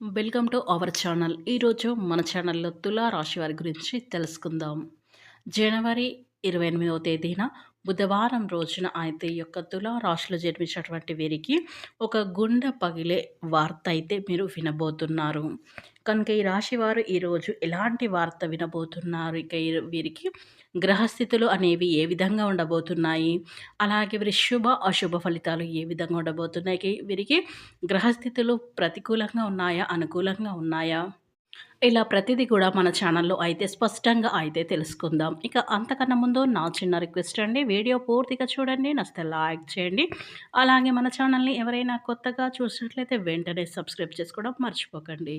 Welcome to our channel. ఈరోజు మన ఛానల్లో తులా రాశి వారి గురించి తెలుసుకుందాం. జనవరి ఇరవై ఎనిమిదవ తేదీన బుధవారం రోజున అయితే ఈ యొక్క తులారాశిలో జన్మించినటువంటి వీరికి ఒక గుండె పగిలే వార్త అయితే మీరు వినబోతున్నారు. కనుక ఈ రాశి వారు ఈరోజు ఎలాంటి వార్త వినబోతున్నారు? ఇక వీరికి గ్రహస్థితులు అనేవి ఏ విధంగా ఉండబోతున్నాయి? అలాగే వీరి శుభ అశుభ ఫలితాలు ఏ విధంగా ఉండబోతున్నాయి? వీరికి గ్రహస్థితులు ప్రతికూలంగా ఉన్నాయా? అనుకూలంగా ఉన్నాయా? ఇలా ప్రతిదీ కూడా మన ఛానల్లో అయితే స్పష్టంగా అయితే తెలుసుకుందాం. ఇక అంతకన్నా ముందు నా చిన్న రిక్వెస్ట్ అండి. వీడియో పూర్తిగా చూడండి నచ్చితే లైక్ చేయండి. అలాగే మన ఛానల్ని ఎవరైనా కొత్తగా చూసినట్లయితే వెంటనే సబ్స్క్రైబ్ చేసుకోవడం మర్చిపోకండి.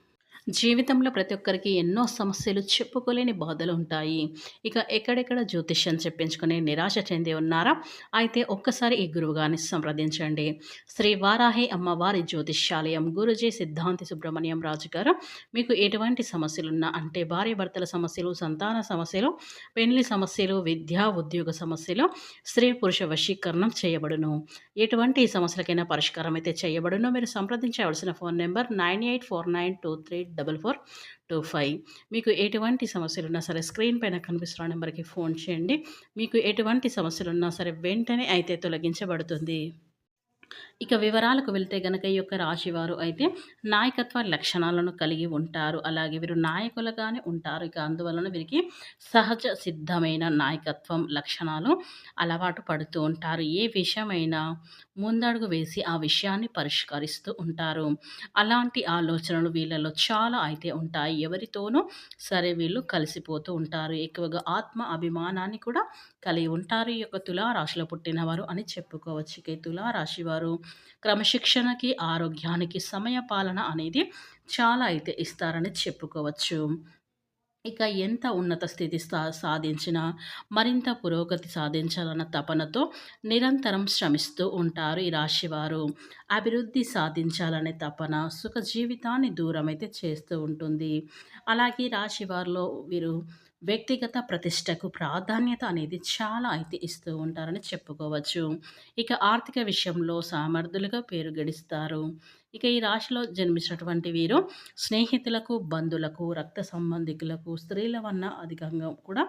జీవితంలో ప్రతి ఒక్కరికి ఎన్నో సమస్యలు చెప్పుకోలేని బాధలు ఉంటాయి. ఇక ఎక్కడెక్కడ జ్యోతిష్యం చెప్పించుకునే నిరాశ చెంది ఉన్నారా? అయితే ఒక్కసారి ఈ గురువుగారిని సంప్రదించండి. శ్రీ వారాహి అమ్మవారి జ్యోతిష్యాలయం గురుజీ సిద్ధాంతి సుబ్రహ్మణ్యం రాజు గారు మీకు ఎటువంటి సమస్యలున్నా అంటే భార్య భర్తల సమస్యలు సంతాన సమస్యలు పెళ్ళి సమస్యలు విద్యా ఉద్యోగ సమస్యలు స్త్రీ పురుష వశీకరణం చేయబడును. ఎటువంటి సమస్యలకైనా పరిష్కారం అయితే చేయబడును. మీరు సంప్రదించవలసిన phone number nine eight four nine two three double four two five. మీకు ఎటువంటి సమస్యలు ఉన్నా సరే స్క్రీన్ పైన కనిపిస్తున్న నెంబర్కి ఫోన్ చేయండి. మీకు ఎటువంటి సమస్యలు ఉన్నా సరే వెంటనే అయితే తొలగించబడుతుంది. ఇక వివరాలకు వెళ్తే గనక ఈ యొక్క రాశివారు అయితే నాయకత్వ లక్షణాలను కలిగి ఉంటారు. అలాగే వీరు నాయకులుగానే ఉంటారు. ఇక అందువలన వీరికి సహజ సిద్ధమైన నాయకత్వం లక్షణాలు అలవాటు పడుతూ ఉంటారు. ఏ విషయమైనా ముందడుగు వేసి ఆ విషయాన్ని పరిష్కరిస్తూ ఉంటారు. అలాంటి ఆలోచనలు వీళ్ళలో చాలా అయితే ఉంటాయి. ఎవరితోనూ సరే వీళ్ళు కలిసిపోతూ ఉంటారు. ఎక్కువగా ఆత్మ అభిమానాన్ని కూడా కలిగి ఉంటారు. ఈ యొక్క తులారాశిలో పుట్టినవారు అని చెప్పుకోవచ్చు. ఇక తులారాశి వారు క్రమశిక్షణకి ఆరోగ్యానికి సమయపాలన అనేది చాలా అయితే ఇస్తారని చెప్పుకోవచ్చు. ఇక ఎంత ఉన్నత స్థితి సా సాధించినా మరింత పురోగతి సాధించాలన్న తపనతో నిరంతరం శ్రమిస్తూ ఉంటారు ఈ రాశివారు. అభివృద్ధి సాధించాలనే తపన సుఖ జీవితాన్ని దూరం అయితే చేస్తూ ఉంటుంది. అలాగే రాశివారిలో వీరు వ్యక్తిగత ప్రతిష్టకు ప్రాధాన్యత అనేది చాలా అయితే ఇస్తూ ఉంటారని చెప్పుకోవచ్చు. ఇక ఆర్థిక విషయంలో సామర్థ్యులుగా పేరు గడిస్తారు ఇక ఈ రాశిలో జన్మించినటువంటి వీరు స్నేహితులకు బంధువులకు రక్త సంబంధికులకు స్త్రీల వల్ల అధికంగా కూడా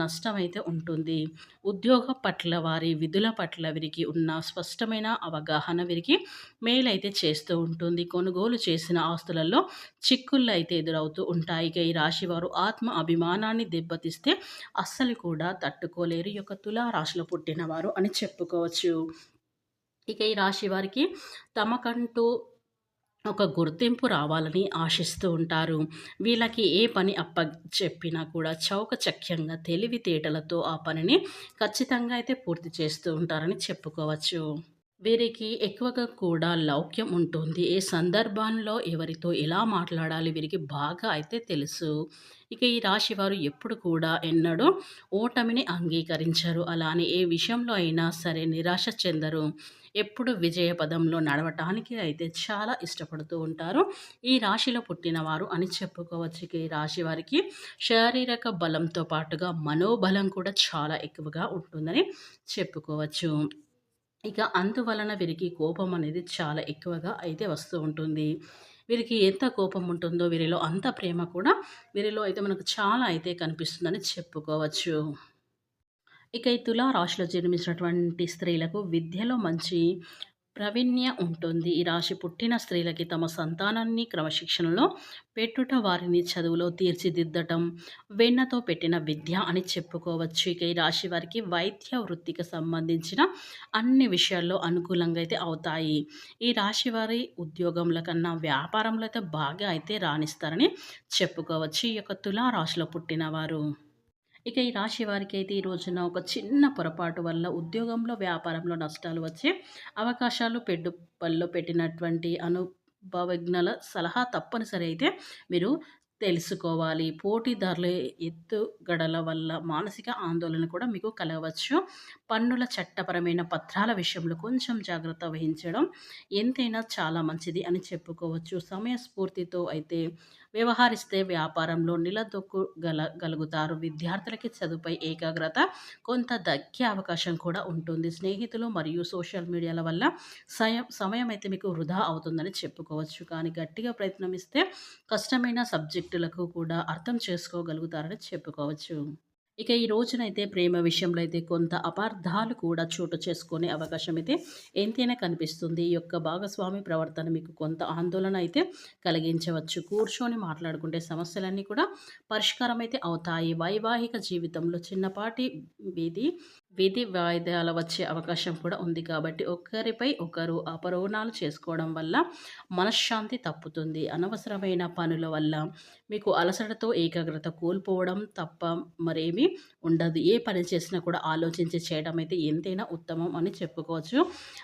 నష్టమైతే ఉంటుంది. ఉద్యోగ పట్ల వారి విధుల పట్ల వీరికి ఉన్న స్పష్టమైన అవగాహన వీరికి మేలైతే చేస్తూ ఉంటుంది. కొనుగోలు చేసిన ఆస్తులలో చిక్కుళ్ళు అయితే ఎదురవుతూ ఉంటాయి. ఇక ఈ రాశి వారు ఆత్మ అభిమానాన్ని దెబ్బతీస్తే అస్సలు కూడా తట్టుకోలేరు. ఈ యొక్క తులా రాశిలో పుట్టినవారు అని చెప్పుకోవచ్చు. ఇక ఈ రాశి వారికి తమకంటూ ఒక గుర్తింపు రావాలని ఆశిస్తూ ఉంటారు. వీళ్ళకి ఏ పని అప్ప చెప్పినా కూడా చౌకచక్యంగా తెలివితేటలతో ఆ పనిని ఖచ్చితంగా అయితే పూర్తి చేస్తూ ఉంటారని చెప్పుకోవచ్చు. వీరికి ఎక్కువగా కూడా లౌక్యం ఉంటుంది. ఏ సందర్భంలో ఎవరితో ఎలా మాట్లాడాలి వీరికి బాగా అయితే తెలుసు. ఇక ఈ రాశి వారు ఎప్పుడు కూడా ఎన్నడూ ఓటమిని అంగీకరించరు. అలానే ఏ విషయంలో అయినా సరే నిరాశ చెందరు. ఎప్పుడు విజయ పదంలో నడవటానికి అయితే చాలా ఇష్టపడుతూ ఉంటారు. ఈ రాశిలో పుట్టినవారు అని చెప్పుకోవచ్చు. ఈ రాశి వారికి శారీరక బలంతో పాటుగా మనోబలం కూడా చాలా ఎక్కువగా ఉంటుందని చెప్పుకోవచ్చు. ఇక అందువలన వీరికి కోపం అనేది చాలా ఎక్కువగా అయితే వస్తూ ఉంటుంది. వీరికి ఎంత కోపం ఉంటుందో వీరిలో అంత ప్రేమ కూడా వీరిలో అయితే మనకు చాలా అయితే కనిపిస్తుందని చెప్పుకోవచ్చు. ఇక ఈ తులా రాశిలో జన్మించినటువంటి స్త్రీలకు విద్యలో మంచి ప్రవీణ్య ఉంటుంది. ఈ రాశి పుట్టిన స్త్రీలకి తమ సంతానాన్ని క్రమశిక్షణలో పెట్టుట వారిని చదువులో తీర్చిదిద్దటం వెన్నతో పెట్టిన విద్య అని చెప్పుకోవచ్చు. ఇక ఈ రాశి వారికి వైద్య వృత్తికి సంబంధించిన అన్ని విషయాల్లో అనుకూలంగా అయితే అవుతాయి. ఈ రాశి వారి ఉద్యోగంల కన్నా వ్యాపారంలో అయితే బాగా అయితే రాణిస్తారని చెప్పుకోవచ్చు. ఈ యొక్క తులా రాశిలో పుట్టిన వారు ఇక ఈ రాశి వారికి అయితే ఈ రోజున ఒక చిన్న పొరపాటు వల్ల ఉద్యోగంలో వ్యాపారంలో నష్టాలు వచ్చే అవకాశాలు పెట్టుబడిలో పెట్టినటువంటి అనుభవజ్ఞల సలహా తప్పనిసరి అయితే మీరు తెలుసుకోవాలి. పోటీదారుల ఎత్తుగడల వల్ల మానసిక ఆందోళన కూడా మీకు కలగవచ్చు. పన్నుల చట్టపరమైన పత్రాల విషయంలో కొంచెం జాగ్రత్త వహించడం ఎంతైనా చాలా మంచిది అని చెప్పుకోవచ్చు. సమయస్ఫూర్తితో అయితే వ్యవహరిస్తే వ్యాపారంలో నిలదొక్కగల గలుగుతారు. విద్యార్థులకి చదువుపై ఏకాగ్రత కొంత దక్కే అవకాశం కూడా ఉంటుంది. స్నేహితులు మరియు సోషల్ మీడియాల వల్ల సమయం సమయం అయితే మీకు వృధా అవుతుందని చెప్పుకోవచ్చు. కానీ గట్టిగా ప్రయత్నమిస్తే కష్టమైన సబ్జెక్టులకు కూడా అర్థం చేసుకోగలుగుతారని చెప్పుకోవచ్చు. ఇక ఈ రోజునైతే ప్రేమ విషయంలో అయితే కొంత అపార్థాలు కూడా చోటు చేసుకునే అవకాశం అయితే ఎంతైనా కనిపిస్తుంది. ఈ యొక్క భాగస్వామి ప్రవర్తన మీకు కొంత ఆందోళన అయితే కలిగించవచ్చు. కూర్చొని మాట్లాడుకుంటే సమస్యలన్నీ కూడా పరిష్కారం అయితే అవుతాయి. వైవాహిక జీవితంలో చిన్నపాటి వీధి విధి వాయిదాలు వచ్చే అవకాశం కూడా ఉంది కాబట్టి ఒకరిపై ఒకరు అపరోణాలు చేసుకోవడం వల్ల మనశ్శాంతి తప్పుతుంది. అనవసరమైన పనుల వల్ల మీకు అలసటతో ఏకాగ్రత కోల్పోవడం తప్ప మరేమీ ఉండదు. ఏ పని చేసినా కూడా ఆలోచించి చేయడం అయితే ఎంతైనా ఉత్తమం అని చెప్పుకోవచ్చు.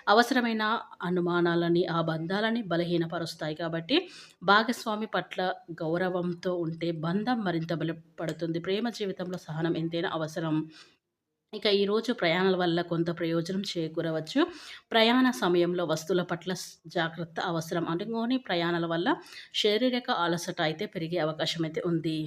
అవసరమైన అనుమానాలని ఆ బంధాలని బలహీనపరుస్తాయి కాబట్టి భాగస్వామి పట్ల గౌరవంతో ఉంటే బంధం మరింత బలపడుతుంది. ప్రేమ జీవితంలో సహనం ఎంతైనా అవసరం. ఇక ఈరోజు ప్రయాణాల వల్ల కొంత ప్రయోజనం చేకూరవచ్చు. ప్రయాణ సమయంలో వస్తువుల పట్ల జాగ్రత్త అవసరం. అనుకోని ప్రయాణాల వల్ల శారీరక అలసట అయితే పెరిగే అవకాశం అయితే ఉంది.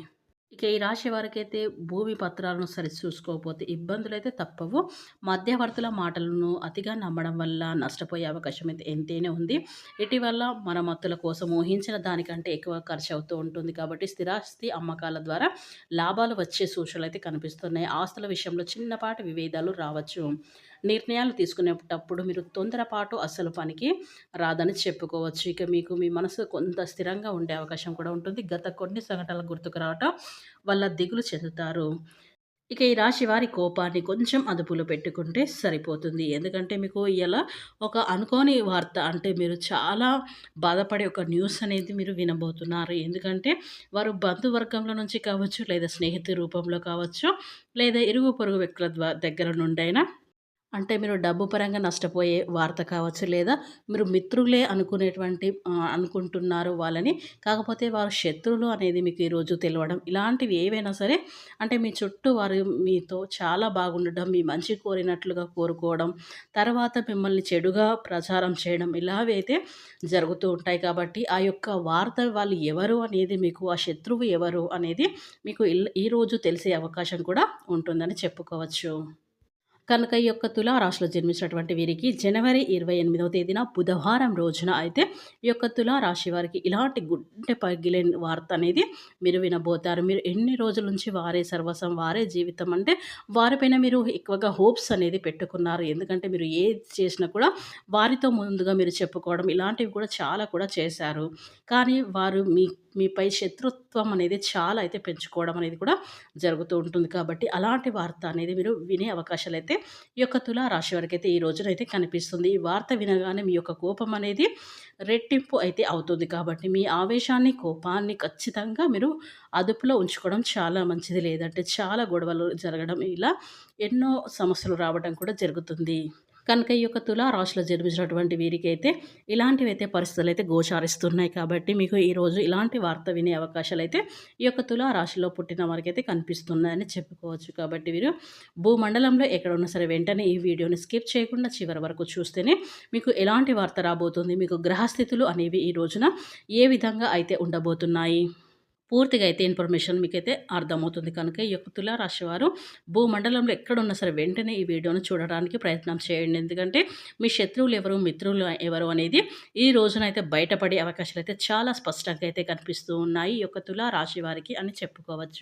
ఇక ఈ రాశి వారికైతే భూమి పత్రాలను సరిచూసుకోకపోతే ఇబ్బందులు అయితే తప్పవు. మధ్యవర్తుల మాటలను అతిగా నమ్మడం వల్ల నష్టపోయే అవకాశం అయితే ఎంతైనా ఉంది. ఇటీవల మరమ్మతుల కోసం ఊహించిన దానికంటే ఎక్కువ ఖర్చు అవుతూ ఉంటుంది కాబట్టి స్థిరాస్తి అమ్మకాల ద్వారా లాభాలు వచ్చే సూచనలు అయితే కనిపిస్తున్నాయి. ఆస్తుల విషయంలో చిన్నపాటి విభేదాలు రావచ్చు. నిర్ణయాలు తీసుకునేటప్పుడు మీరు తొందరపాటు అసలు పనికి రాదని చెప్పుకోవచ్చు. ఇక మీకు మీ మనసు కొంత స్థిరంగా ఉండే అవకాశం కూడా ఉంటుంది. గత కొన్ని సంఘటనలు గుర్తుకు రావటం వల్ల దిగులు చెందుతారు. ఇక ఈ రాశి వారి కోపాన్ని కొంచెం అదుపులో పెట్టుకుంటే సరిపోతుంది. ఎందుకంటే మీకు ఇలా ఒక అనుకోని వార్త అంటే మీరు చాలా బాధపడే ఒక న్యూస్ అనేది మీరు వినబోతున్నారు. ఎందుకంటే వారు బంధువర్గంలో నుంచి కావచ్చు లేదా స్నేహితు రూపంలో కావచ్చు లేదా ఇరుగు పొరుగు వ్యక్తుల దగ్గర నుండైనా అంటే మీరు డబ్బు పరంగా నష్టపోయే వార్త కావచ్చు లేదా మీరు మిత్రులే అనుకునేటువంటి అనుకుంటున్నారు వాళ్ళని. కాకపోతే వారు శత్రువులు అనేది మీకు ఈరోజు తెలియడం ఇలాంటివి ఏవైనా సరే అంటే మీ చుట్టూ వారు మీతో చాలా బాగుండడం మీ మంచి కోరినట్లుగా కోరుకోవడం తర్వాత మిమ్మల్ని చెడుగా ప్రచారం చేయడం ఇలావైతే అయితే జరుగుతూ ఉంటాయి కాబట్టి ఆ యొక్క వార్త వాళ్ళు ఎవరు అనేది మీకు ఆ శత్రువు ఎవరు అనేది మీకు ఈరోజు తెలిసే అవకాశం కూడా ఉంటుందని చెప్పుకోవచ్చు. కనుక ఈ యొక్క తులారాశిలో జన్మించినటువంటి వీరికి జనవరి ఇరవై ఎనిమిదవ తేదీన బుధవారం రోజున అయితే ఈ యొక్క తులారాశి వారికి ఇలాంటి గుండె పగిలే వార్త అనేది మీరు వినబోతారు. మీరు ఎన్ని రోజుల నుంచి వారే సర్వసం వారే జీవితం అంటే వారిపైన మీరు ఎక్కువగా హోప్స్ అనేది పెట్టుకున్నారు. ఎందుకంటే మీరు ఏది చేసినా కూడా వారితో ముందుగా మీరు చెప్పుకోవడం ఇలాంటివి కూడా చాలా కూడా చేశారు. కానీ వారు మీ మీపై శత్రుత్వం అనేది చాలా అయితే పెంచుకోవడం అనేది కూడా జరుగుతూ ఉంటుంది. కాబట్టి అలాంటి వార్త అనేది మీరు వినే అవకాశాలు అయితే ఈ యొక్క తులా రాశి వారికి అయితే ఈ రోజునైతే కనిపిస్తుంది. ఈ వార్త వినగానే మీ యొక్క కోపం అనేది రెట్టింపు అయితే అవుతుంది. కాబట్టి మీ ఆవేశాన్ని కోపాన్ని ఖచ్చితంగా మీరు అదుపులో ఉంచుకోవడం చాలా మంచిది. లేదంటే చాలా గొడవలు జరగడం ఇలా ఎన్నో సమస్యలు రావడం కూడా జరుగుతుంది. కనుక ఈ యొక్క తులారాశిలో జన్మించినటువంటి వీరికి అయితే ఇలాంటివి అయితే పరిస్థితులు అయితే గోచారిస్తున్నాయి కాబట్టి మీకు ఈరోజు ఇలాంటి వార్త వినే అవకాశాలు అయితే ఈ యొక్క తులారాశిలో పుట్టిన వారికి అయితే కనిపిస్తున్నాయని చెప్పుకోవచ్చు కాబట్టి వీరు భూమండలంలో ఎక్కడ ఉన్నా సరే వెంటనే ఈ వీడియోని స్కిప్ చేయకుండా చివరి వరకు చూస్తేనే మీకు ఎలాంటి వార్త రాబోతుంది మీకు గ్రహస్థితులు అనేవి ఈ రోజున ఏ విధంగా అయితే ఉండబోతున్నాయి? పూర్తిగా అయితే ఇన్ఫర్మేషన్ మీకైతే అర్థమవుతుంది కనుక ఈ యొక్క తులారాశి వారు భూమండలంలో ఎక్కడున్నా సరే వెంటనే ఈ వీడియోను చూడడానికి ప్రయత్నం చేయండి. ఎందుకంటే మీ శత్రువులు ఎవరు మిత్రులు ఎవరు అనేది ఈ రోజునైతే బయటపడే అవకాశాలు అయితే చాలా స్పష్టంగా అయితే కనిపిస్తూ ఉన్నాయి ఈ యొక్క తులారాశి వారికి అని చెప్పుకోవచ్చు.